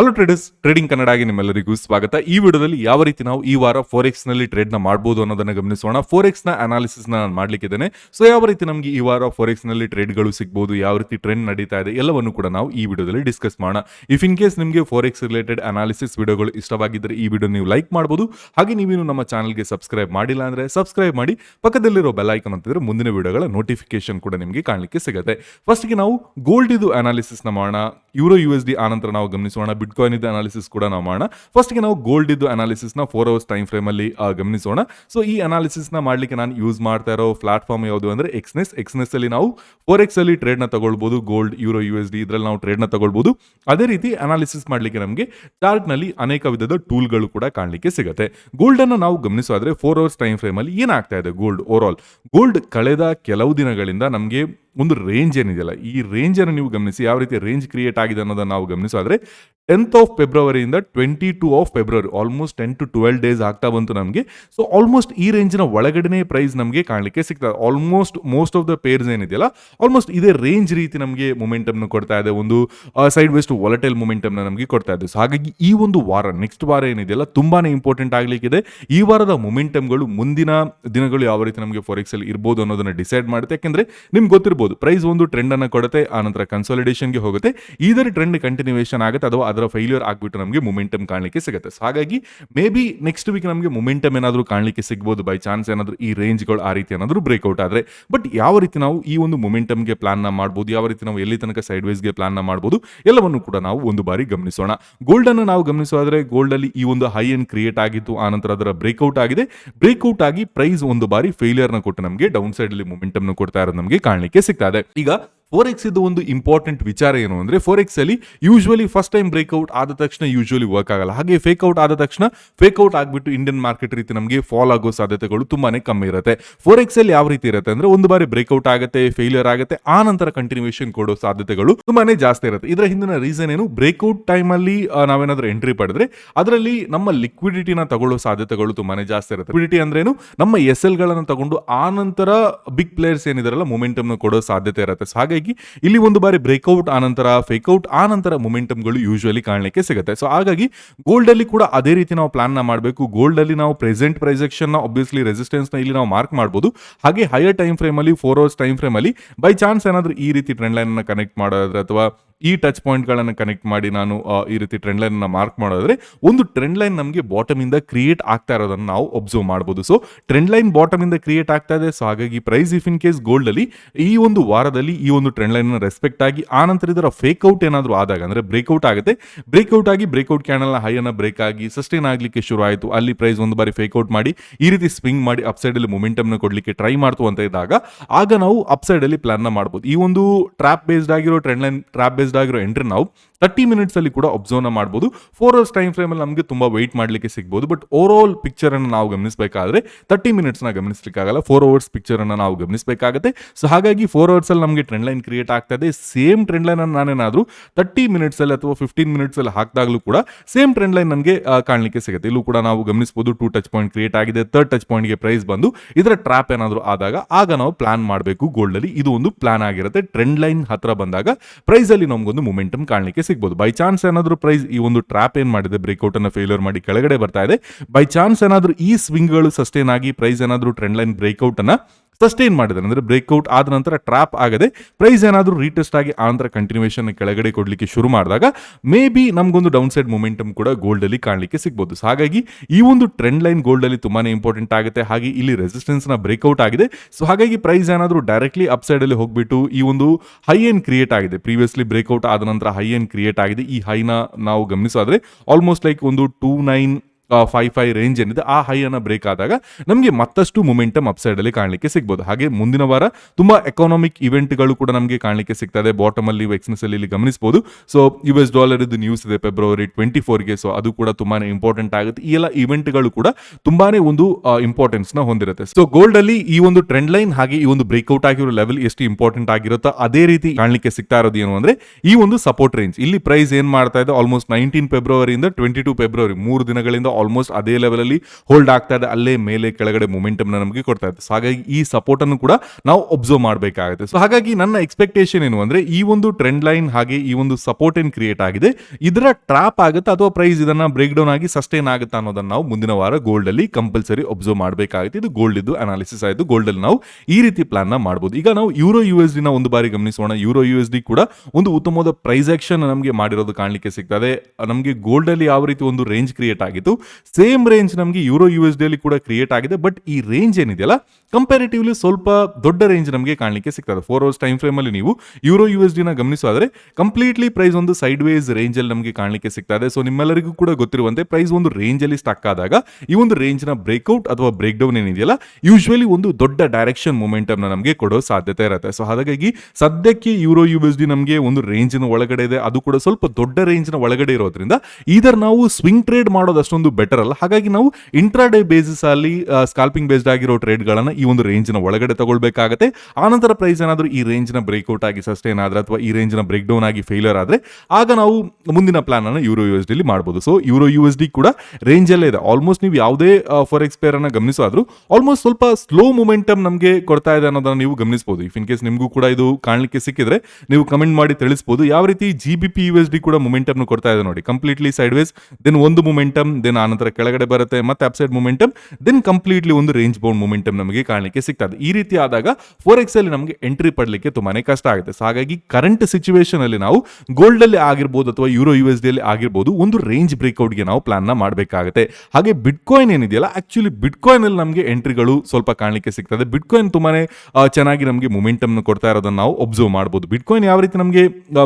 Hello traders trading ಕನ್ನಡಗೆ ನಿಮ್ಮೆಲ್ಲರಿಗೂ ಸ್ವಾಗತ. ಈ ವಿಡಿಯೋದಲ್ಲಿ ಯಾವ ರೀತಿ ನಾವು ಈ ವಾರ ಫೋರೆಕ್ಸ್ನಲ್ಲಿ ಟ್ರೇಡ್ನ ಮಾಡಬಹುದು ಅನ್ನೋದನ್ನ ಗಮನಿಸೋಣ. ಫೋರೆಕ್ಸ್ನ ಅನಾಲಿಸಿಸ್ ನಾನು ಮಾಡ್ಲಿಕ್ಕಿದ್ದೇನೆ. ಸೊ ಯಾವ ರೀತಿ ನಮಗೆ ಈ ವಾರ ಫೋರೆಕ್ಸ್ನಲ್ಲಿ ಟ್ರೇಡ್ಗಳು ಸಿಗಬಹುದು ಯಾವ ರೀತಿ ಟ್ರೆಂಡ್ ನಡೀತಾ ಇದೆ, ಎಲ್ಲವನ್ನು ಕೂಡ ನಾವು ಈ ವಿಡಿಯೋದಲ್ಲಿ ಡಿಸ್ಕಸ್ ಮಾಡೋಣ. ಇಫ್ ಇನ್ ಕೇಸ್ ನಿಮಗೆ ಫೋರೆಕ್ಸ್ ರಿಲೇಟೆಡ್ ಅನಾಲಿಸಿಸ್ ವಿಡಿಯೋಗಳು ಇಷ್ಟವಾಗಿದ್ದರೆ ಈ ವಿಡಿಯೋ ನೀವು ಲೈಕ್ ಮಾಡಬಹುದು ಹಾಗೆ ನೀವೇನು ನಮ್ಮ ಚಾನಲ್ಗೆ ಸಬ್ಸ್ಕ್ರೈಬ್ ಮಾಡಿಲ್ಲ ಅಂದ್ರೆ ಸಬ್ಸ್ಕ್ರೈಬ್ ಮಾಡಿ. ಪಕ್ಕದಲ್ಲಿರೋ ಬೆಲ್ ಐಕನ್ ಅಂತಿದ್ರೆ ಮುಂದಿನ ವಿಡಿಯೋಗಳ ನೋಟಿಫಿಕೇಶನ್ ಕೂಡ ನಿಮಗೆ ಕಾಣಲಿಕ್ಕೆ ಸಿಗುತ್ತೆ. ಫಸ್ಟ್ಗೆ ನಾವು ಗೋಲ್ಡ್ ಇದು ಅನಾಲಿಸಿಸ್ನ ಮಾಡೋಣ. ಯೂರೋ ಯು ಎಸ್ ಡಿ ಆನಂತರ ನಾವು ಗಮನಿಸೋಣ. ಬಿಟ್ಕಾಯಿನ್ ಇದು ಅನಾಲಿಸಿಸ್ ಕೂಡ ನಾವು ಮಾಡೋಣ. ಫಸ್ಟ್ಗೆ ನಾವು ಗೋಲ್ಡ್ ಇದ್ದು ಅನಾಲಿಸಿಸ್ನ ಫೋರ್ ಅವರ್ಸ್ ಟೈಮ್ ಫ್ರೇಮ್ ಅಲ್ಲಿ ಆ, ಗಮನಿಸೋಣ. ಸೊ ಈ ಅನಾಲಿಸಿಸ್ನ ಮಾಡ್ಲಿಕ್ಕೆ ನಾನು ಯೂಸ್ ಮಾಡ್ತಾ ಇರೋ ಪ್ಲಾಟ್ಫಾರ್ಮ್ ಯಾವುದು ಅಂದರೆ ಎಕ್ಸ್ನೆಸ್ ಎಕ್ಸ್ನೆಸ್ ಅಲ್ಲಿ ನಾವು ಫೋರ್ ಎಕ್ಸ್ ಅಲ್ಲಿ ಟ್ರೇಡ್ನ ತಗೊಳ್ಬಹುದು gold euro U S D ಇದ್ರಲ್ಲಿ ನಾವು ಟ್ರೇಡ್ನ ತಗೊಳ್ಬೋದು. ಅದೇ ರೀತಿ ಅನಾಲಿಸಿಸ್ ಮಾಡಲಿಕ್ಕೆ ನಮಗೆ ಚಾರ್ಟ್ನಲ್ಲಿ ಅನೇಕ ವಿಧದ ಟೂಲ್ಗಳು ಕೂಡ ಕಾಣಲಿಕ್ಕೆ ಸಿಗುತ್ತೆ. ಗೋಲ್ಡನ್ನು ನಾವು ಗಮನಿಸೋದ್ರೆ ಫೋರ್ ಅವರ್ಸ್ ಟೈಮ್ ಫ್ರೇಮ್ ಅಲ್ಲಿ ಏನಾಗ್ತಾ ಇದೆ ಗೋಲ್ಡ್ ಓವರ್ ಆಲ್ ಗೋಲ್ಡ್ ಕಳೆದ ಕೆಲವು ದಿನಗಳಿಂದ ನಮಗೆ ಒಂದು ರೇಂಜ್ ಏನಿದೆಯಲ್ಲ, ಈ ರೇಂಜ್ ಅನ್ನು ನೀವು ಗಮನಿಸಿ, ಯಾವ ರೀತಿ ರೇಂಜ್ ಕ್ರಿಯೇಟ್ ಆಗಿದೆ ಅನ್ನೋದನ್ನ ನಾವು ಗಮನಿಸೋದ್ರೆ tenth of ಫೆಬ್ರವರಿಯಿಂದ twenty two of February almost ten to twelve days ಆಗ್ತಾ ಬಂತು ನಮಗೆ. ಸೊ ಆಲ್ಮೋಸ್ಟ್ ಈ ರೇಂಜ್ನ ಒಳಗಡೆನೇ ಪ್ರೈಸ್ ನಮಗೆ ಕಾಣಲಿಕ್ಕೆ ಸಿಗ್ತದೆ almost most of the pairs ಏನಿದೆಯಲ್ಲ ಆಲ್ಮೋಸ್ಟ್ ಇದೇ ರೇಂಜ್ ರೀತಿ ನಮಗೆ ಮೊಮೆಂಟಮ್ನ ಕೊಡ್ತಾ ಇದೆ. ಒಂದು ಸೈಡ್ ವೆಸ್ಟ್ ವಾಲಟೈಲ್ ಮೊಮೆಂಟಮ್ನ ನಮಗೆ ಕೊಡ್ತಾ ಇದೆ. ಸೊ ಹಾಗಾಗಿ ಈ ಒಂದು ವಾರ ನೆಕ್ಸ್ಟ್ ವಾರ ಏನಿದೆಯಲ್ಲ, ತುಂಬಾನೇ ಇಂಪಾರ್ಟೆಂಟ್ ಆಗಲಿಕ್ಕಿದೆ ಈ ವಾರದ ಮೊಮೆಂಟಮ್ಗಳು ಮುಂದಿನ ದಿನಗಳು ಯಾವ ರೀತಿ ನಮಗೆ ಫಾರ್ ಅಲ್ಲಿ ಇರ್ಬೋದು ಅನ್ನೋದನ್ನ ಡಿಸೈಡ್ ಮಾಡುತ್ತೆ. ಯಾಕೆಂದ್ರೆ, ನಿಮ್ಗೆ ಗೊತ್ತಿರ್ಬೋದು ಪ್ರೈಸ್ ಒಂದು ಟ್ರೆಂಡ್ ಅನ್ನು ಕೊಡುತ್ತೆ ಆನಂತರ ಕನ್ಸಾಲಿಡೇಷನ್ಗೆ ಹೋಗುತ್ತೆ. ಇದರ ಟ್ರೆಂಡ್ ಕಂಟಿನ್ಯೂಯೇಷನ್ ಆಗುತ್ತೆ ಅಥವಾ ಅದರ ಫೈಲ್ಯೂರ್ ಆಗ್ಬಿಟ್ಟು ನಮಗೆ ಮೊಮೆಂಟಮ್ ಕಾಣಲಿಕ್ಕೆ ಸಿಗುತ್ತೆ. ಹಾಗಾಗಿ ಮೇ ಬಿ ನೆಕ್ಸ್ಟ್ ವೀಕ್ ನಮಗೆ ಮೊಮೆಂಟಮ್ ಏನಾದರೂ ಕಾಣಲಿಕ್ಕೆ ಸಿಗ್ಬೋದು. ಬೈ ಚಾನ್ಸ್ ಏನಾದರೂ ಈ ರೇಂಜ್ಗಳು ಆ ರೀತಿ ಏನಾದರೂ ಬ್ರೇಕ್ಔಟ್ ಆದರೆ ಬಟ್ ಯಾವ ರೀತಿ ನಾವು ಈ ಒಂದು ಮೊಮೆಂಟಮ್ಗೆ ಪ್ಲಾನ್ನ ಮಾಡ್ಬೋದು, ಯಾವ ರೀತಿ ನಾವು ಎಲ್ಲಿ ತನಕ ಸೈಡ್ ವೈಸ್ಗೆ ಪ್ಲಾನ್ನ ಮಾಡ್ಬೋದು, ಎಲ್ಲವನ್ನು ಕೂಡ ನಾವು ಒಂದು ಬಾರಿ ಗಮನಿಸೋಣ. ಗೋಲ್ಡ್ ಅನ್ನು ನಾವು ಗಮನಿಸೋದ್ರೆ ಗೋಲ್ಡ್ ಅಲ್ಲಿ ಈ ಒಂದು ಹೈ ಎಂಡ್ ಕ್ರಿಯೇಟ್ ಆಗಿತ್ತು ಆನಂತರ ಅದರ ಬ್ರೇಕ್ಔಟ್ ಆಗಿದೆ. ಬ್ರೇಕ್ಔಟ್ ಆಗಿ ಪ್ರೈಸ್ ಒಂದು ಬಾರಿ ಫೇಲಿಯರ್ನ ಕೊಟ್ಟು ನಮಗೆ ಡೌನ್ ಸೈಡ್ ಅಲ್ಲಿ ಮೊಮೆಂಟಮ್ನ ಕೊಡ್ತಾ ಇರೋದು ನಮಗೆ ಕಾಣಲಿಕ್ಕೆ ಸಿಗ್ತಾ ಇದೆ ಈಗ ಫೋರ್ ಇದು ಒಂದು ಇಂಪಾರ್ಟೆಂಟ್ ವಿಚಾರ ಏನು ಅಂದ್ರೆ ಫೋರ್ ಅಲ್ಲಿ ಯೂಶುವಲಿ ಫಸ್ಟ್ ಟೈಮ್ ಬ್ರೇಕ್ಔಟ್ ಆದ ತಕ್ಷಣ ಯೂಶುವಲಿ ವರ್ಕ್ ಆಗಲ್ಲ. ಹಾಗೆ ಫೇಕ್ ಔಟ್ ಆದ ತಕ್ಷಣ ಫೇಕ್ ಔಟ್ ಆಗ್ಬಿಟ್ಟು ಇಂಡಿಯನ್ ಮಾರ್ಕೆಟ್ ರೀತಿ ನಮಗೆ ಫಾಲ್ ಆಗೋ ಸಾಧ್ಯತೆಗಳು ತುಂಬಾನೇ ಕಮ್ಮಿ ಇರುತ್ತೆ. ಫೋರ್ ಅಲ್ಲಿ ಯಾವ ರೀತಿ ಇರುತ್ತೆ ಅಂದ್ರೆ, ಒಂದು ಬಾರಿ ಬ್ರೇಕ್ಔಟ್ ಆಗುತ್ತೆ ಫೇಲಿಯರ್ ಆಗುತ್ತೆ, ಆ ನಂತರ ಕಂಟಿನ್ಯೂಷನ್ ಕೊಡೋ ಸಾಧ್ಯತೆಗಳು ತುಂಬಾನೇ ಜಾಸ್ತಿ ಇರುತ್ತೆ. ಇದರ ಹಿಂದಿನ ರೀಸನ್ ಏನು? ಬ್ರೇಕ್ಔಟ್ ಟೈಮ್ ಅಲ್ಲಿ ನಾವೇನಾದ್ರೂ ಎಂಟ್ರಿ ಪಡೆದ್ರೆ ಅದರಲ್ಲಿ ನಮ್ಮ ಲಿಕ್ವಿಡಿಟಿನ ತಗೊಳ್ಳೋ ಸಾಧ್ಯತೆಗಳು ತುಂಬಾನೇ ಜಾಸ್ತಿ ಇರುತ್ತೆ. ಲಿಕ್ವಿಡಿಟಿ ಅಂದ್ರೇನು ನಮ್ಮ ಎಸ್ ಎಲ್ ಗಳನ್ನ ತಗೊಂಡು ಆ ನಂತರ ಬಿಗ್ ಪ್ಲೇಯರ್ಸ್ ಏನಿದಾರಲ್ಲ ಮೊಮೆಂಟಮ್ ಕೊಡೋ ಸಾಧ್ಯತೆ ಇರುತ್ತೆ. ಸೊ ಹಾಗಾಗಿ ಇಲ್ಲಿ ಒಂದು ಬಾರಿ ಬ್ರೇಕ್ಔಟ್ ಆನಂತರ ಫೇಕ್ಔಟ್ ಆನಂತರ ನಂತರ ಮೊಮೆಂಟಮ್ಗಳು ಯೂಶುವಲಿ ಕಾಣಲಿಕ್ಕೆ ಸಿಗುತ್ತೆ. ಸೊ ಹಾಗಾಗಿ ಗೋಲ್ಡ್ ಅಲ್ಲಿ ಕೂಡ ಅದೇ ರೀತಿ ನಾವು ಪ್ಲಾನ್ನ ಮಾಡಬೇಕು. ಗೋಲ್ಡ್ ಅಲ್ಲಿ ನಾವು ಪ್ರೆಸೆಂಟ್ ಪ್ರೈಸೆಕ್ಷನ್ನ ರೆಸಿಸ್ಟೆನ್ಸ್ನ ಇಲ್ಲಿ ನಾವು ಮಾರ್ಕ್ ಮಾಡಬಹುದು ಹಾಗೆ ಹೈಯರ್ ಟೈಮ್ ಫ್ರೇಮ್ ಅಲ್ಲಿ ಫೋರ್ ಅವರ್ಸ್ ಟೈಮ್ ಫ್ರೇಮ್ ಅಲ್ಲಿ ಬೈ ಚಾನ್ಸ್ ಏನಾದರೂ ಈ ರೀತಿ ಟ್ರೆಂಡ್ ಲೈನ್ ಕನೆಕ್ಟ್ ಮಾಡೋದ್ರೆ ಅಥವಾ ಈ ಟಚ್ ಪಾಯಿಂಟ್ಗಳನ್ನು ಕನೆಕ್ಟ್ ಮಾಡಿ ನಾನು ಈ ರೀತಿ ಟ್ರೆಂಡ್ ಲೈನ್ ಮಾರ್ಕ್ ಮಾಡೋದ್ರೆ ಒಂದು ಟ್ರೆಂಡ್ ಲೈನ್ ನಮಗೆ ಬಾಟಮ್ ಇಂದ ಕ್ರಿಯೇಟ್ ಆಗ್ತಾ ಇರೋದನ್ನು ನಾವು ಒಬ್ಸರ್ವ್ ಮಾಡಬಹುದು ಸೊ ಟ್ರೆಂಡ್ ಲೈನ್ ಬಾಟಮ್ ಇಂದ ಕ್ರಿಯೇಟ್ ಆಗ್ತಾ ಇದೆ. ಸೊ ಹಾಗಾಗಿ price if in case gold ಅಲ್ಲಿ ಈ ಒಂದು ವಾರದಲ್ಲಿ ಈ ಒಂದು ಟ್ರೆಂಡ್ ಲೈನ್ ರೆಸ್ಪೆಕ್ಟ್ ಆಗಿ, ಆ ನಂತರ ಇದರ ಫೇಕ್ಔಟ್ ಏನಾದರೂ ಆದಾಗ, ಅಂದ್ರೆ ಬ್ರೇಕ್ಔಟ್ ಆಗುತ್ತೆ. ಬ್ರೇಕ್ಔಟ್ ಆಗಿ ಬ್ರೇಕ್ಔಟ್ ಕ್ಯಾನಲ್ ಹೈ ಅನ್ನ ಬ್ರೇಕ್ ಆಗಿ ಸಸ್ಟೈನ್ ಆಗಲಿಕ್ಕೆ ಶುರು ಆಯಿತು. ಅಲ್ಲಿ ಪ್ರೈಸ್ ಒಂದು ಬಾರಿ ಫೇಕ್ಔಟ್ ಮಾಡಿ, ಈ ರೀತಿ ಸ್ವಿಂಗ್ ಮಾಡಿ ಅಪ್ಸೈಡ್ ಅಲ್ಲಿ ಮೊಮೆಂಟಮ್ನ ಕೊಡಲಿಕ್ಕೆ ಟ್ರೈ ಮಾಡ್ತು ಅಂತ ಇದ್ದಾಗ, ಆಗ ನಾವು ಅಪ್ಸೈಡ್ ಅಲ್ಲಿ ಪ್ಲಾನ್ ಮಾಡಬಹುದು ಈ ಒಂದು ಟ್ರಾಪ್ ಬೇಸ್ಡ್ ಆಗಿರೋ ಟ್ರೆಂಡ್ ಲೈನ್ ಟ್ರಾಪ್ ಬೇಸ್ಡ್ ಆಗಿರೋ ಎಂಟ್ರಿ ನಾವು ತರ್ಟಿ ಮಿನಿಟ್ಸ್ ಅಲ್ಲಿ ಕೂಡ ಅಬ್ಸರ್ವ್ನ ಮಾಡಬಹುದು ಫೋರ್ ಅವರ್ಸ್ ಟೈಮ್ ಫ್ರೇಮ್ ಅಲ್ಲಿ ನಮಗೆ ತುಂಬಾ ವೆಯ್ಟ್ ಮಾಡ್ಲಿಕ್ಕೆ ಸಿಗ್ಬೋದು. ಬಟ್ ಓವರ್ ಆಲ್ ಪಿಕ್ಚರ್ ಅನ್ನು ನಾವು ಗಮನಿಸಬೇಕಾದ್ರೆ ತರ್ಟಿ ಮಿನಿಟ್ಸ್ನ ಗಮನಿಸಲಿಕ್ಕಾಗಲ್ಲ. ಫೋರ್ ಅವರ್ಸ್ ಪಿಕ್ಚರ್ ಅನ್ನು ನಾವು ಗಮನಿಸಬೇಕಾಗುತ್ತೆ. ಸೊ ಹಾಗಾಗಿ ಫೋರ್ ಅವರ್ಸ್ ಅಲ್ಲಿ ನಮಗೆ ಟ್ರೆಂಡ್ ಲೈನ್ ಕ್ರಿಯೇಟ್ ಆಗ್ತಾ ಇದೆ. ಸೇಮ್ ಟ್ರೆಂಡ್ ಲೈನ್ ಅನ್ನು ನಾನೇನಾದ್ರೂ ತರ್ಟಿ ಮಿನಿಟ್ಸ್ ಅಲ್ಲಿ ಅಥವಾ ಫಿಫ್ಟೀನ್ ಮಿನಿಟ್ಸ್ ಅಲ್ಲಿ ಹಾಕಿದಾಗಲೂ ಕೂಡ ಸೇಮ್ ಟ್ರೆಂಡ್ ಲೈನ್ ನನಗೆ ಕಾಣಲಿಕ್ಕೆ ಸಿಗುತ್ತೆ. ಇಲ್ಲೂ ಕೂಡ ನಾವು ಗಮನಿಸಬಹುದು ಟೂ ಟಚ್ ಪಾಯಿಂಟ್ ಕ್ರಿಯೇಟ್ ಆಗಿದೆ. ಥರ್ಡ್ ಟಚ್ ಪಾಯಿಂಟ್ಗೆ ಪ್ರೈಸ್ ಬಂದು ಇದರ ಟ್ರಾಪ್ ಏನಾದರೂ ಆದಾಗ ಆಗ ನಾವು ಪ್ಲಾನ್ ಮಾಡಬೇಕು ಗೋಲ್ಡ್ ಅಲ್ಲಿ. ಇದು ಒಂದು ಪ್ಲಾನ್ ಆಗಿರುತ್ತೆ. ಟ್ರೆಂಡ್ ಲೈನ್ ಹತ್ರ ಬಂದಾಗ ಪ್ರೈಸ್ ಅಲ್ಲಿ ನಮಗೊಂದು ಮೊಮೆಂಟಮ್ ಕಾಣಲಿಕ್ಕೆ ಸಿಗ್ಬೋದು. ಬೈ ಚಾನ್ಸ್ ಏನಾದರೂ ಪ್ರೈಸ್ ಈ ಒಂದು ಟ್ರಾಪ್ ಏನ್ ಮಾಡಿದೆ ಬ್ರೇಕ್ಔಟ್ ಅನ್ನು ಫೇಲ್ಯೂರ್ ಮಾಡಿ ಕೆಳಗಡೆ ಬರ್ತಾ ಇದೆ. ಬೈ ಚಾನ್ಸ್ ಏನಾದರೂ ಈ ಸ್ವಿಂಗ್ಗಳು ಸಸ್ಟೈನ್ ಆಗಿ ಪ್ರೈಸ್ ಏನಾದರೂ ಟ್ರೆಂಡ್ ಲೈನ್ ಬ್ರೇಕ್ಔಟ್ ಅನ್ನ ಸಸ್ಟೈನ್ ಮಾಡಿದ್ದಾರೆ. ಅಂದರೆ ಬ್ರೇಕ್ಔಟ್ ಆದ ನಂತರ ಟ್ರ್ಯಾಪ್ ಆಗದೆ ಪ್ರೈಸ್ ಏನಾದರೂ ರೀಟೆಸ್ಟ್ ಆಗಿ ಆ ನಂತರ ಕಂಟಿನ್ಯೂಷನ್ ಕೆಳಗಡೆ ಕೊಡಲಿಕ್ಕೆ ಶುರು ಮಾಡಿದಾಗ ಮೇ ಬಿ ನಮಗೊಂದು ಡೌನ್ ಸೈಡ್ ಮೊಮೆಂಟಮ್ ಕೂಡ ಗೋಲ್ಡ್ ಅಲ್ಲಿ ಕಾಣಲಿಕ್ಕೆ ಸಿಗ್ಬೋದು. ಹಾಗಾಗಿ ಈ ಒಂದು ಟ್ರೆಂಡ್ ಲೈನ್ ಗೋಲ್ಡ್ ಅಲ್ಲಿ ತುಂಬಾನೇ ಇಂಪಾರ್ಟೆಂಟ್ ಆಗುತ್ತೆ. ಹಾಗೆ ಇಲ್ಲಿ ರೆಸಿಸ್ಟೆನ್ಸ್ನ ಬ್ರೇಕ್ಔಟ್ ಆಗಿದೆ. ಸೊ ಹಾಗಾಗಿ ಪ್ರೈಸ್ ಏನಾದರೂ ಡೈರೆಕ್ಟ್ಲಿ ಅಪ್ ಸೈಡ್ ಅಲ್ಲಿ ಹೋಗ್ಬಿಟ್ಟು ಈ ಒಂದು ಹೈ ಏನ್ ಕ್ರಿಯೇಟ್ ಆಗಿದೆ. ಪ್ರೀವಿಯಸ್ಲಿ ಬ್ರೇಕ್ಔಟ್ ಆದ ನಂತರ ಹೈ ಏನ್ ಕ್ರಿಯೇಟ್ ಆಗಿದೆ. ಈ ಹೈನ ನಾವು ಗಮನಿಸೋದ್ರೆ ಆಲ್ಮೋಸ್ಟ್ ಲೈಕ್ ಒಂದು two nine five five range ಏನಿದೆ, ಆ ಹೈ ಅನ್ನ ಬ್ರೇಕ್ ಆದಾಗ ನಮಗೆ ಮತ್ತಷ್ಟು ಮೊಮೆಂಟಮ್ ಅಪ್ಸೈಡ್ ಅಲ್ಲಿ ಕಾಣಲಿಕ್ಕೆ ಸಿಗ್ಬೋದು. ಹಾಗೆ ಮುಂದಿನ ವಾರ ತುಂಬಾ ಎಕನಾಮಿಕ್ ಇವೆಂಟ್ಗಳು ಕೂಡ ನಮಗೆ ಕಾಣಲಿಕ್ಕೆ ಸಿಗ್ತದೆ. ಬಾಟಮ್ ಅಲ್ಲಿ ಎಕ್ಸ್ನೆಸ್ ಅಲ್ಲಿ ಇಲ್ಲಿ ಗಮನಿಸಬಹುದು ಸೊ ಯು ಎಸ್ ಡಾಲರ್ ಇದು ನ್ಯೂಸ್ ಇದೆ ಫೆಬ್ರವರಿ ಟ್ವೆಂಟಿ ಫೋರ್ಗೆ ಸೊ ಅದು ಕೂಡ ತುಂಬಾನೇ ಇಂಪಾರ್ಟೆಂಟ್ ಆಗುತ್ತೆ. ಈ ಎಲ್ಲ ಇವೆಂಟ್ಗಳು ಕೂಡ ತುಂಬಾನೇ ಒಂದು ಇಂಪಾರ್ಟೆನ್ಸ್ನ ಹೊಂದಿರುತ್ತೆ. ಸೊ ಗೋಲ್ಡ್ ಅಲ್ಲಿ ಈ ಒಂದು ಟ್ರೆಂಡ್ ಲೈನ್ ಹಾಗೆ ಈ ಒಂದು ಬ್ರೇಕ್ಔಟ್ ಆಗಿರೋ ಲೆವೆಲ್ ಎಷ್ಟು ಇಂಪಾರ್ಟೆಂಟ್ ಆಗಿರುತ್ತೋ ಅದೇ ರೀತಿ ಕಾಣಲಿಕ್ಕೆ ಸಿಗ್ತಾ ಇರೋದು ಏನು ಅಂದ್ರೆ ಈ ಒಂದು ಸಪೋರ್ಟ್ ರೇಂಜ್ ಇಲ್ಲಿ ಪ್ರೈಸ್ ಏನ್ ಮಾಡ್ತಾ ಇದೆ? ಆಲ್ಮೋಸ್ಟ್ ನೈನ್ಟೀನ್ ಫೆಬ್ರವರಿಯಿಂದ ಟ್ವೆಂಟಿ ಟು ಫೆಬ್ರವರಿ ಮೂರು ದಿನಗಳಿಂದ ಆಲ್ಮೋಸ್ಟ್ ಅದೇ ಲೆವೆಲಲ್ಲಿ ಹೋಲ್ಡ್ ಆಗ್ತಾ ಇದೆ. ಅಲ್ಲೇ ಮೇಲೆ ಕೆಳಗಡೆ ಮೊಮೆಂಟಮ್ನ ನಮಗೆ ಕೊಡ್ತಾ ಇದೆ. ಸೊ ಹಾಗಾಗಿ ಈ ಸಪೋರ್ಟ್ ಅನ್ನು ಕೂಡ ನಾವು ಒಬ್ಸರ್ವ್ ಮಾಡಬೇಕಾಗುತ್ತೆ. ಸೊ ಹಾಗಾಗಿ ನನ್ನ ಎಕ್ಸ್ಪೆಕ್ಟೇಷನ್ ಏನು ಅಂದ್ರೆ ಈ ಒಂದು ಟ್ರೆಂಡ್ ಲೈನ್ ಹಾಗೆ ಈ ಒಂದು ಸಪೋರ್ಟ್ ಕ್ರಿಯೇಟ್ ಆಗಿದೆ, ಇದರ ಟ್ರಾಪ್ ಆಗುತ್ತೆ ಅಥವಾ ಪ್ರೈಸ್ ಇದನ್ನ ಬ್ರೇಕ್ ಡೌನ್ ಆಗಿ ಸಸ್ಟೈನ್ ಆಗುತ್ತೆ ಅನ್ನೋದನ್ನ ನಾವು ಮುಂದಿನ ವಾರ ಗೋಲ್ಡ್ ಅಲ್ಲಿ ಕಂಪಲ್ಸರಿ ಒಬ್ಸರ್ವ್ ಮಾಡಬೇಕಾಗುತ್ತೆ. ಇದು ಗೋಲ್ಡ್ ಇದು ಅನಾಲಿಸಿಸ್ ಆಯಿತು. ಗೋಲ್ಡ್ ಅಲ್ಲಿ ನಾವು ಈ ರೀತಿ ಪ್ಲಾನ್ನ ಮಾಡಬಹುದು ಈಗ ನಾವು ಯೂರೋ ಯು ಎಸ್ ಡಿನ ಒಂದು ಬಾರಿ ಗಮನಿಸೋಣ. ಯೂರೋ ಯು ಎಸ್ ಡಿ ಕೂಡ ಒಂದು ಉತ್ತಮವಾದ ಪ್ರೈಸ್ ಆಕ್ಷನ್ ನಮಗೆ ಮಾಡಿರೋದು ಕಾಣಲಿಕ್ಕೆ ಸಿಗ್ತದೆ ನಮಗೆ ಗೋಲ್ಡ್ ಅಲ್ಲಿ ಯಾವ ರೀತಿ ಒಂದು ರೇಂಜ್ ಕ್ರಿಯೇಟ್ ಆಗಿತ್ತು ಸೇಮ್ ರೇಂಜ್ ನಮಗೆ ಯೂರೋ ಯು ಎಸ್ ಡಿ ಅಲ್ಲಿ ಕೂಡ ಕ್ರಿಯೇಟ್ ಆಗಿದೆ. ಬಟ್ ಈ ರೇಂಜ್ ಏನಿದೆಯಲ್ಲ ಕಂಪ್ಯಾರಿಟಿವ್ಲಿ ಸ್ವಲ್ಪ ದೊಡ್ಡ ರೇಂಜ್ ನಮಗೆ ಕಾಣಲಿಕ್ಕೆ ಸಿಗ್ತದೆ ಫೋರ್ ಅವರ್ಸ್ ಟೈಮ್ ಫ್ರೇಮ್ ಅಲ್ಲಿ ನೀವು ಯೂರೋ ಯು ಎಸ್ ಡಿನ ಗಮನಿಸೋದ್ರೆ ಕಂಪ್ಲೀಟ್ಲಿ ಪ್ರೈಸ್ ಒಂದು ಸೈಡ್ ವೇಸ್ ರೇಂಜ್ ಅಲ್ಲಿ ನಮಗೆ ಕಾಣಲಿಕ್ಕೆ ಸಿಗ್ತದೆ ಸೊ ನಿಮ್ಮೆಲ್ಲರಿಗೂ ಕೂಡ ಗೊತ್ತಿರುವಂತೆ ಪ್ರೈಸ್ ಒಂದು ರೇಂಜ್ ಅಲ್ಲಿ ಸ್ಟಕ್ ಆದಾಗ ಈ ಒಂದು ರೇಂಜ್ನ ಬ್ರೇಕ್ಔಟ್ ಅಥವಾ ಬ್ರೇಕ್ ಡೌನ್ ಏನಿದೆಯಲ್ಲ ಯೂಶುವಲಿ ಒಂದು ದೊಡ್ಡ ಡೈರೆಕ್ಷನ್ ಮೊಮೆಂಟಮ್ ನಮಗೆ ಕೊಡೋ ಸಾಧ್ಯತೆ ಇರುತ್ತೆ. ಸೊ ಹಾಗಾಗಿ ಸದ್ಯಕ್ಕೆ ಯೂರೋ ಯು ಎಸ್ ಡಿ ನಮಗೆ ಒಂದು ರೇಂಜ್ನ ಒಳಗಡೆ ಇದೆ. ಅದು ಕೂಡ ಸ್ವಲ್ಪ ದೊಡ್ಡ ರೇಂಜ್ನ ಒಳಗಡೆ ಇರೋದ್ರಿಂದ ಇದರ್ ನಾವು ಸ್ವಿಂಗ್ ಟ್ರೇಡ್ ಮಾಡೋದು ಅಷ್ಟೊಂದು ಬೆಟರ್ ಅಲ್ಲ. ಹಾಗಾಗಿ ನಾವು ಇಂಟ್ರಾ ಡೇ ಬೇಸಿಸ್ ಅಲ್ಲಿ ಸ್ಕಾಲ್ಪಿಂಗ್ ಬೇಸ್ಡ್ ಆಗಿರೋ ಟ್ರೇಡ್ ಗಳನ್ನ ಈ ಒಂದು ರೇಂಜ್ನ ಒಳಗಡೆ ತಗೊಳ್ಬೇಕಾಗತ್ತೆ. ಆನಂತರ ಪ್ರೈಸ್ ಏನಾದರೂ ಈ ರೇಂಜ್ನ ಬ್ರೇಕ್ಔಟ್ ಆಗಿ ಸಸ್ಟೈನ್ ಆದ್ರೆ ಅಥವಾ ಈ ರೇಂಜ್ನ ಬ್ರೇಕ್ ಡೌನ್ ಆಗಿ ಫೇಲಿಯರ್ ಆದ್ರೆ ಆಗ ನಾವು ಮುಂದಿನ ಪ್ಲಾನ್ ಅನ್ನು ಯೂರೋ ಯು ಎಸ್ ಡಿ ಮಾಡಬಹುದು so euro U S D ಕೂಡ ರೇಂಜ್ ಅಲ್ಲೇ ಇದೆ. ಆಲ್ಮೋಸ್ಟ್ ನೀವು ಯಾವುದೇ ಫಾರ್ ಎಕ್ಸ್ಪೈರ್ ಅನ್ನ ಗಮನಿಸೋದ್ರು ಆಲ್ಮೋಸ್ಟ್ ಸ್ವಲ್ಪ ಸ್ಲೋ ಮೊಮೆಂಟಮ್ ನಮಗೆ ಕೊಡ್ತಾ ಇದೆ ಅನ್ನೋದನ್ನ ನೀವು ಗಮನಿಸಬಹುದು ಇಫ್ ಇನ್ ಕೇಸ್ ನಿಮಗೂ ಕೂಡ ಇದು ಕಾಣಲಿಕ್ಕೆ ಸಿಕ್ಕಿದ್ರೆ ನೀವು ಕಮೆಂಟ್ ಮಾಡಿ ತಿಳಿಸಬಹುದು ಯಾವ ರೀತಿ G B P U S D ಕೂಡ ಮೊಮೆಂಟಮ್ ಕೊಡ್ತಾ ಇದೆ ನೋಡಿ. ಕಂಪ್ಲೀಟ್ಲಿ ಸೈಡ್ ವೇಸ್ ದೆನ್ ಒಂದು ಮೊಮೆಂಟಮ್ ದೆನ್ ಆನಂತರ ಕೆಳಗಡೆ ಬರುತ್ತೆ, ಮತ್ತೆ ಅಪ್ಸೈಡ್ ಮೊಮೆಂಟಮ್ ದೆನ್ ಕಂಪ್ಲೀಟ್ಲಿ ಒಂದು ರೇಂಜ್ ಬೌಂಡ್ ಮೊಮೆಂಟಮ್ ನಮಗೆ ಕಾಣಲಿಕ್ಕೆ ಸಿಗ್ತದೆ. ಈ ರೀತಿ ಆದಾಗ ಫೋರ್ ಎಕ್ಸ್ ಅಲ್ಲಿ ನಮಗೆ ಎಂಟ್ರಿ ಪಡಲಿಕ್ಕೆ ತುಂಬಾನೇ ಕಷ್ಟ ಆಗುತ್ತೆ. ಹಾಗಾಗಿ ಕರೆಂಟ್ ಸಿಚುವೇಶನ್ ಅಲ್ಲಿ ನಾವು ಗೋಲ್ಡ್ ಅಲ್ಲಿ ಆಗಿರ್ಬೋದು ಅಥವಾ ಯೂರೋ ಯು ಎಸ್ ಡಿ ಅಲ್ಲಿ ಆಗಿರ್ಬೋದು ಒಂದು ರೇಂಜ್ ಬ್ರೇಕ್ಔಟ್ಗೆ ನಾವು ಪ್ಲಾನ್ನ ಮಾಡಬೇಕಾಗುತ್ತೆ. ಹಾಗೆ ಬಿಟ್ಕಾಯಿನ್ ಏನಿದೆಯಲ್ಲ ಆಕ್ಚುಲಿ ಬಿಟ್ಕಾಯಿನ್ ಅಲ್ಲಿ ನಮಗೆ ಎಂಟ್ರಿಗಳು ಸ್ವಲ್ಪ ಕಾಣಲಿಕ್ಕೆ ಸಿಗ್ತದೆ. ಬಿಟ್ಕಾಯಿನ್ ತುಂಬಾನೇ ಚೆನ್ನಾಗಿ ನಮಗೆ ಮೊಮೆಂಟಮ್ ಕೊಡ್ತಾ ಇರೋದನ್ನ ನಾವು ಒಬ್ಸರ್ವ್ ಮಾಡಬಹುದು ಬಿಟ್ಕಾಯಿನ್ ಯಾವ ರೀತಿ ನಮಗೆ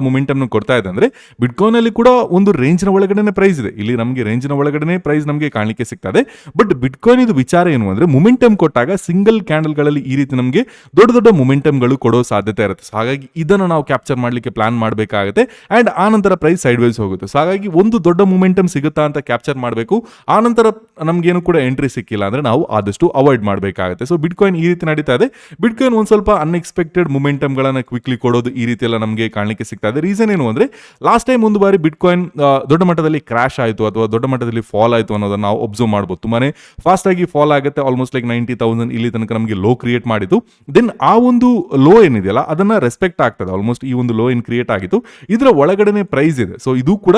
ಮೊಮೆಂಟಮ್ ಕೊಡ್ತಾ ಇದೆ ಅಂದ್ರೆ ಬಿಟ್ಕಾಯಿನ್ ಅಲ್ಲಿ ಕೂಡ ಒಂದು ರೇಂಜ್ನ ಒಳಗಡೆ ಪ್ರೈಸ್ ಇದೆ. ಇಲ್ಲಿ ನಮಗೆ ರೇಂಜ್ನ ಒಳಗಡೆ ನಮಗೆ ಕಾಣಲಿಕ್ಕೆ ಸಿಗ್ತದೆ. ಬಟ್ ಬಿಟ್ಕಾಯಿನ್ ಇದು ವಿಚಾರ ಏನು ಅಂದ್ರೆ ಮೊಮೆಂಟಮ್ ಕೊಟ್ಟಾಗ ಸಿಂಗಲ್ ಕ್ಯಾಂಡಲ್ಗಳಲ್ಲಿ ಈ ರೀತಿ ನಮಗೆ ದೊಡ್ಡ ದೊಡ್ಡ ಮುಮೆಂಟಮ್ಗಳು ಕೊಡೋ ಸಾಧ್ಯತೆ ಇರುತ್ತೆ. ಸೊ ಹಾಗಾಗಿ ಇದನ್ನು ನಾವು ಕ್ಯಾಪ್ಚರ್ ಮಾಡ್ಲಿಕ್ಕೆ ಪ್ಲಾನ್ ಮಾಡಬೇಕಾಗುತ್ತೆ. ಆ್ಯಂಡ್ ಆ ನಂತರ ಪ್ರೈಸ್ ಸೈಡ್ ವೈಸ್ ಹೋಗುತ್ತೆ. ಸೊ ಹಾಗಾಗಿ ಒಂದು ದೊಡ್ಡ ಮೊಮೆಂಟಮ್ ಸಿಗುತ್ತಾ ಅಂತ ಕ್ಯಾಪ್ಚರ್ ಮಾಡಬೇಕು. ಆ ನಂತರ ನಮಗೇನು ಕೂಡ ಎಂಟ್ರಿ ಸಿಕ್ಕಿಲ್ಲ ಅಂದ್ರೆ ನಾವು ಆದಷ್ಟು ಅವಾಯ್ಡ್ ಮಾಡಬೇಕಾಗುತ್ತೆ. ಸೊ ಬಿಟ್ಕಾಯಿನ್ ಈ ರೀತಿ ನಡೀತಾ ಇದೆ. ಬಿಟ್ಕಾಯಿನ್ ಒಂದು ಸ್ವಲ್ಪ ಅನ್ಎಕ್ಸ್ಪೆಕ್ಟೆಡ್ ಮುಮೆಂಟಮ್ಗಳನ್ನು ಕ್ವಿಕ್ಲಿ ಕೊಡೋದು ಈ ರೀತಿ ಎಲ್ಲ ನಮಗೆ ಕಾಣಲಿಕ್ಕೆ ಸಿಗ್ತಾ ಇದೆ. ರೀಸನ್ ಏನು ಅಂದ್ರೆ ಲಾಸ್ಟ್ ಟೈಮ್ ಒಂದು ಬಾರಿ ಬಿಟ್ಕಾಯಿನ್ ದೊಡ್ಡ ಮಟ್ಟದಲ್ಲಿ ಕ್ರಾಶ್ ಆಯಿತು ಅಥವಾ ದೊಡ್ಡ ಮಟ್ಟದಲ್ಲಿ ಫಾಲ್ ಆಯಿತು ಅನ್ನೋದನ್ನ ನಾವು ಒಬ್ಸರ್ವ್ ಮಾಡ್ಬೋದು. ಫಾಸ್ಟ್ ಆಗಿ ಫಾಲ್ ಆಗುತ್ತೆ ಆಲ್ಮೋಸ್ಟ್ ಲೈಕ್ ನೈಂಟಿ ತೌಸಂಡ್ ಇಲ್ಲಿ ತನಕ ನಮಗೆ ಲೋ ಕ್ರಿಯೇಟ್ ಮಾಡಿದ್ದು. ದೆನ್ ಆ ಒಂದು ಲೋ ಏನಿದೆಯಲ್ಲ, ಅದನ್ನ ರೆಸ್ಪೆಕ್ಟ್ ಆಗ್ತದೆ. ಆಲ್ಮೋಸ್ಟ್ ಈ ಒಂದು ಲೋ ಏನ್ ಕ್ರಿಯೇಟ್ ಆಗಿತ್ತು. ಇದರ ಒಳಗಡೆನೆ ಪ್ರೈಸ್ ಇದೆ. ಸೊ ಇದು ಕೂಡ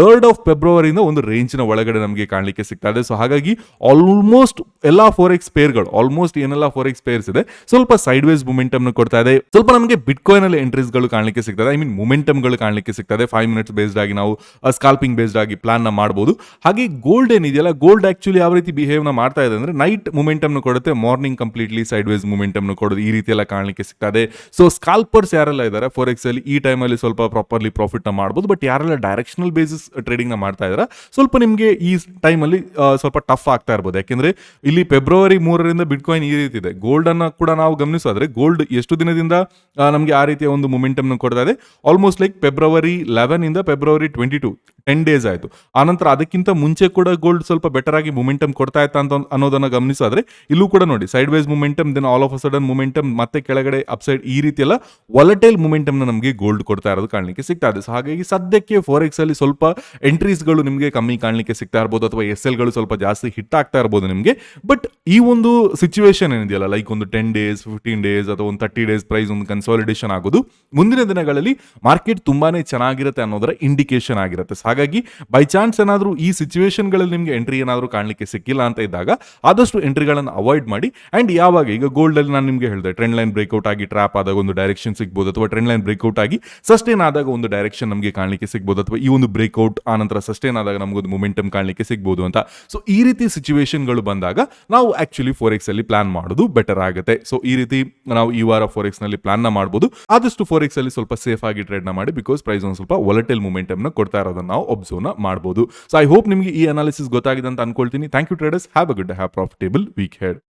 ಥರ್ಡ್ ಆಫ್ ಫೆಬ್ರವರಿಯಿಂದ ಒಂದು ರೇಂಜಿನ ಒಳಗಡೆ ನಮಗೆ ಕಾಣಲಿಕ್ಕೆ ಸಿಗ್ತಾ ಇದೆ. ಸೊ ಹಾಗಾಗಿ ಆಲ್ಮೋಸ್ಟ್ ಎಲ್ಲಾ ಫೋರ್ ಎಕ್ಸ್ ಪೇರ್ಗಳು ಆಲ್ಮೋಸ್ಟ್ ಏನೆಲ್ಲ ಫೋರ್ ಎಕ್ಸ್ ಪೇರ್ಸ್ ಇದೆ, ಸ್ವಲ್ಪ ಸೈಡ್ ವೇಸ್ ಮೂಮೆಂಟಮ್ ಕೊಡ್ತಾ ಇದೆ. ಸ್ವಲ್ಪ ನಮಗೆ ಬಿಟ್ಕಾಯಿನ್ ಅಲ್ಲಿ ಎಂಟ್ರೀಸ್ಗಳು ಕಾಣಲಿಕ್ಕೆ ಸಿಗ್ತದೆ ಐ ಮೀನ್ ಮೊಮೆಂಟಮ್ಗಳು ಕಾಣಲಿಕ್ಕೆ ಸಿಗ್ತದೆ ಫೈವ್ ಮಿನಿಟ್ಸ್ ಬೇಸ್ಡ್ ಆಗಿ ನಾವು ಸ್ಕಾಲ್ಪಿಂಗ್ ಬೇಸ್ಡ್ ಆಗಿ ಪ್ಲಾನ್ನ ಮಾಡಬಹುದು ಹಾಗೆ ಗೋಲ್ಡ್ ಏನಿದೆಯಲ್ಲ ಗೋಲ್ಡ್ ಆಕ್ಚುಲಿ ಯಾವ ರೀತಿ ಬಿಹೇವ್ನ ಮಾಡ್ತಾ ಇದೆ ಅಂದ್ರೆ ನೈಟ್ ಮೊಮೆಂಟಮ್ ಕೊಡುತ್ತೆ morning completely sideways momentum ಕೊಡೋದು ಈ ರೀತಿ ಎಲ್ಲ ಕಾಣಲಿಕ್ಕೆ ಸಿಗ್ತದೆ ಸೊ ಸ್ಕಾಲ್ಪರ್ಸ್ ಯಾರೆಲ್ಲ ಇದ್ದಾರೆ ಫಾರ್ ಎಕ್ಸಲ್ಲಿ ಈ ಟೈಮಲ್ಲಿ ಸ್ವಲ್ಪ ಪ್ರಾಪರ್ಲಿ ಪ್ರಾಫಿಟ್ನ ಮಾಡ್ಬೋದು ಬಟ್ ಯಾರೆಲ್ಲ ಡೈರೆಕ್ಷನಲ್ ಬೇಸಿಸ್ ಟ್ರೇಡಿಂಗ್ನ ಮಾಡ್ತಾ ಇದ್ದಾರೆ ಸ್ವಲ್ಪ ನಿಮಗೆ ಈ ಟೈಮಲ್ಲಿ ಸ್ವಲ್ಪ ಟಫ್ ಆಗ್ತಾ ಇರ್ಬೋದು. ಯಾಕೆಂದ್ರೆ ಇಲ್ಲಿ ಫೆಬ್ರವರಿ ಮೂರರಿಂದ ಬಿಟ್ಕಾಯಿನ್ ಈ ರೀತಿ ಇದೆ. ಗೋಲ್ಡ್ ಅನ್ನ ಕೂಡ ನಾವು ಗಮನಿಸೋದ್ರೆ ಗೋಲ್ಡ್ ಎಷ್ಟು ದಿನದಿಂದ ನಮಗೆ ಆ ರೀತಿಯ ಒಂದು ಮೊಮೆಂಟಮ್ ಕೊಡ್ತಾ ಇದೆ? ಆಲ್ಮೋಸ್ಟ್ ಲೈಕ್ ಫೆಬ್ರವರಿ ಲೆವೆನ್ ಇಂದ February twenty two ten days ಆಯಿತು. ಆನಂತರ ಅದಕ್ಕಿಂತ ಮುಂಚೆ ಕೂಡ ಗೋಲ್ಡ್ ಸ್ವಲ್ಪ ಬೆಟರ್ ಆಗಿ ಮೊಮೆಂಟಮ್ ಕೊಡ್ತಾ ಇತ್ತ ಅಂತ ಅನ್ನೋದನ್ನ ಗಮನಿಸಿದ್ರೆ, ಇಲ್ಲೂ ಕೂಡ ನೋಡಿ sideways momentum then all of a sudden momentum ಮತ್ತೆ ಕೆಳಗಡೆ ಅಪ್ಸೈಡ್ ಈ ರೀತಿ ಎಲ್ಲ ವಾಲಟೈಲ್ ಮೊಮೆಂಟಮ್ ನಮಗೆ ಗೋಲ್ಡ್ ಕೊಡ್ತಾ ಇರೋದು ಕಾಣಲಿಕ್ಕೆ ಸಿಗ್ತಾ ಇದೆ. ಸೊ ಹಾಗಾಗಿ ಸದ್ಯಕ್ಕೆ ಫೋರ್ ಎಕ್ಸ್ ಅಲ್ಲಿ ಸ್ವಲ್ಪ ಎಂಟ್ರೀಸ್ಗಳು ನಿಮಗೆ ಕಮ್ಮಿ ಕಾಣಲಿಕ್ಕೆ ಸಿಗ್ತಾ ಇರ್ಬೋದು, ಅಥವಾ ಎಸ್ ಎಲ್ಗಳು ಸ್ವಲ್ಪ ಜಾಸ್ತಿ ಹಿಟ್ ಆಗ್ತಾ ಇರ್ಬೋದು ನಿಮಗೆ. ಬಟ್ ಈ ಒಂದು ಸಿಚುವೇಶನ್ ಏನಿದೆಯಲ್ಲ ಲೈಕ್ ಒಂದು ಟೆನ್ ಡೇಸ್ ಫಿಫ್ಟೀನ್ ಡೇಸ್ ಅಥವಾ ಒಂದು ತರ್ಟಿ ಡೇಸ್ ಪ್ರೈಸ್ ಒಂದು ಕನ್ಸಾಲಿಡೇಷನ್ ಆಗೋದು, ಮುಂದಿನ ದಿನಗಳಲ್ಲಿ ಮಾರ್ಕೆಟ್ ತುಂಬಾನೇ ಚೆನ್ನಾಗಿರುತ್ತೆ ಅನ್ನೋದರ ಇಂಡಿಕೇಶನ್ ಆಗಿರುತ್ತೆ. ಹಾಗಾಗಿ ಬೈ ಚಾನ್ಸ್ ಏನಾದರೂ ಈ ಸಿಚುವೇಶನ್ಗಳಲ್ಲಿ ನಿಮಗೆ ಎಂಟ್ರಿ ಏನಾದರೂ ಕಾಣಲಿಕ್ಕೆ ಸಿಕ್ಕಿಲ್ಲ ಅಂತ ಇದ್ದಾಗ ಆದಷ್ಟು ಎಂಟ್ರಿಗಳನ್ನು ಅವಾಯ್ಡ್ ಮಾಡಿ. ಅಂಡ್ ಯಾವಾಗ ಈಗ ಗೋಲ್ಡ್ ಅಲ್ಲಿ ನಾನು ನಿಮಗೆ ಹೇಳಿದೆ ಟ್ರೆಂಡ್ ಲೈನ್ ಬ್ರೇಕ್ಔಟ್ ಆಗಿ ಟ್ರಾಪ್ ಆದಾಗ ಒಂದು ಡೈರೆಕ್ಷನ್ ಸಿಗ್ಬೋದು ಅಥವಾ ಟ್ರೆಂಡ್ ಲೈನ್ ಬ್ರೇಕ್ಔಟ್ ಆಗಿ ಸಸ್ಟೇನ್ ಆದಾಗ ಒಂದು ಡೈರೆಕ್ಷನ್ ನಮಗೆ ಕಾಣಲಿಕ್ಕೆ ಸಿಗ್ಬೋದು ಅಥವಾ ಈ ಒಂದು ಬ್ರೇಕ್ಔಟ್ ಆ ನಂತರ ಸಸ್ಟೇನ್ ಆದಾಗ ನಮಗೊಂದು ಮೊಮೆಂಟಮ್ ಕಾಣಲಿಕ್ಕೆ ಸಿಗ್ಬೋದು ಅಂತ. ಸೊ ಈ ರೀತಿ ಸಿಚುವೇಶನ್ಗಳು ಬಂದಾಗ ನಾವು ಆಕ್ಚುಲಿ ಫೋರ್ ಅಲ್ಲಿ ಪ್ಲಾನ್ ಮಾಡೋದು ಬೆಟರ್ ಆಗುತ್ತೆ. ಸೊ ಈ ರೀತಿ ನಾವು ಈ ವಾರ ಫೋರ್ ಎಕ್ಸ್ನಲ್ಲಿ ಪ್ಲಾನ್ನ ಮಾಡಬಹುದು ಆದಷ್ಟು ಫೋರ್ ಅಲ್ಲಿ ಸ್ವಲ್ಪ ಸೇಫ್ ಆಗಿ ಟ್ರೇಡ್ನ ಮಾಡಿ ಬಿಕಾಸ್ ಪ್ರೈಸ್ ಒಂದು ಸ್ವಲ್ಪ ಒಲಟೆಲ್ ಮೂಮೆಂಟಮ್ನ ಕೊಡ್ತಾ ಇರೋದನ್ನ ನಾವು ಒಬ್ಸರ್ವ್ನ ಮಾಡಬಹುದು ಸೊ ಐ ಹೋಪ್ ನಿಮಗೆ ಈ ಅನಾಲಿಸಿಸ್ ಗೊತ್ತಾಗಿದೆ ಅಂತ ಅನ್ಕೊಳ್ತೀನಿ. Thank you traders have a good have profitable week ahead